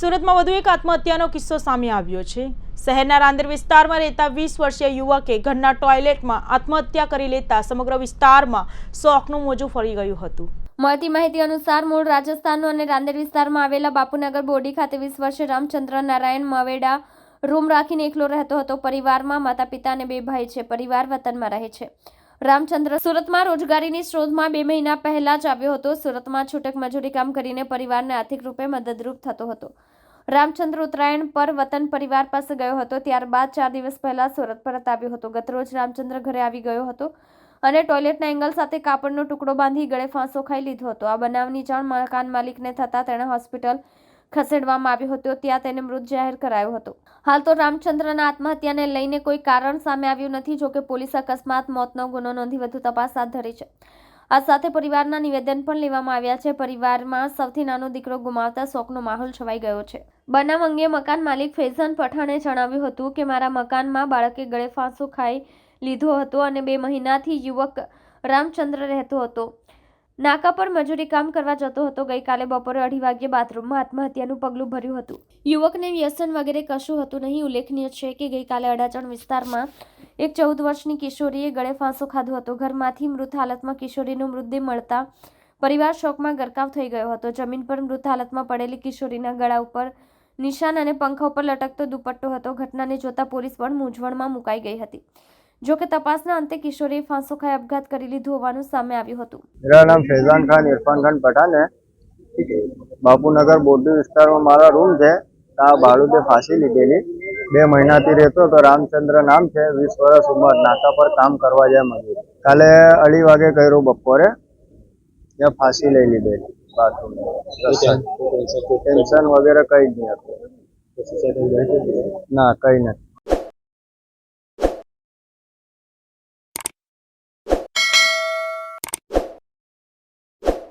સુરતમાં વધુ એક આત્મહત્યાનો કિસ્સો સામે આવ્યો છે. શહેરના રાંદેર વિસ્તારમાં રહેતા વીસ વર્ષીય યુવકે ઘરના ટોયલેટમાં આત્મહત્યા કરી લેતા સમગ્ર વિસ્તારમાં શોકનું મોજું ફરી ગયું હતું. મળતી માહિતી અનુસાર મૂળ રાજસ્થાનનું અને રાંદેર વિસ્તારમાં આવેલા બાપુનગર બોડી ખાતે વીસ વર્ષે રામચંદ્ર નારાયણ મવેડા રૂમ રાખીને એકલો રહેતો હતો. પરિવારમાં માતા પિતા અને બે ભાઈ છે. પરિવાર વતનમાં રહે છે. રામચંદ્ર સુરતમાં રોજગારીની શોધમાં બે મહિના પહેલા જ આવ્યો હતો. સુરતમાં છૂટક મજૂરી કામ કરીને પરિવારને આર્થિક રૂપે મદદરૂપ થતો હતો. રામચંદ્ર ઉત્તરાયણ પર વતન પરિવાર પાસે ગયો હતો. ત્યારબાદ ચાર દિવસ પહેલા સુરત પરત આવ્યો હતો. ગતરોજ રામચંદ્ર ઘરે આવી ગયો હતો અને ટોયલેટના એંગલ સાથે કાપડનો ટુકડો બાંધી ગળે ફાંસો ખાઈ લીધો હતો. આ બનાવની જાણ મકાન માલિકને થતાં તેણે હોસ્પિટલ ખસેડવામાં આવ્યો હતો, ત્યાં તેને મૃત જાહેર કરાયો હતો. હાલ તો રામચંદ્રના આત્મહત્યાને લઈને કોઈ કારણ સામે આવ્યું નથી, જોકે પોલીસ અકસ્માત, મોતનો ગુનો નોંધી વધુ તપાસ હાથ ધરી છે. આ સાથે પરિવારના નિવેદન પણ લેવામાં આવ્યા છે. પરિવારમાં સૌથી નાનો દીકરો ગુમાવતા શોકનો માહોલ છવાઈ ગયો છે. બનાવ અંગે મકાન માલિક ફેઝન પઠાણે જણાવ્યું હતું કે, મારા મકાનમાં બાળકે ગળે ફાંસો ખાઈ લીધો હતો અને બે મહિનાથી યુવક રામચંદ્ર રહેતો હતો. નાકા પર મજૂરી કામ કરવા જતો હતો, ગઈકાલે બપોરે અઢી વાગ્યે બાથરૂમમાં આત્મહત્યાનું પગલું ભર્યું હતું. યુવકને વ્યસન વગેરે કશું હતું નહીં, ઉલ્લેખનીય છે કે ગઈકાલે અડાચણ વિસ્તારમાં એક ચૌદ વર્ષની કિશોરીએ ગળે ફાંસો ખાધો હતો. ઘરમાંથી મૃત હાલતમાં કિશોરીનો મૃતદેહ મળતા પરિવાર શોકમાં ગરકાવ થઈ ગયો હતો. જમીન પર મૃત હાલતમાં પડેલી કિશોરીના ગળા ઉપર નિશાન અને પંખા ઉપર લટકતો દુપટ્ટો હતો. ઘટનાને જોતા પોલીસ પણ મૂંઝવણમાં મુકાઈ ગઈ હતી. જોકે તપાસના અંતે કિશોરે ફાંસો ખાઈ અપઘાત કરી લીધું હોવાનું સામે આવ્યું હતું. મારા નામ ફેઝાન ખાન ઇરફાન ખાન પઠાણ બાપુનગર બોડ્ડી વિસ્તારમાં મારા રૂમ છે. ત્યાં ભાડુતે ફાંસી લીધેલી. બે મહિનાથી રહેતો તો રામચંદ્ર નામ છે. વીસ વર્ષ ઉંમર. નાકા પર કામ કરવા જાય મજૂર. કાલે અઢી વાગે કર્યું બપોરે. ત્યાં ફાંસી લઈ લીધેલી. બાથરૂમ ટેન્શન વગેરે કઈ જ નહીં હતું. ના કઈ નથી.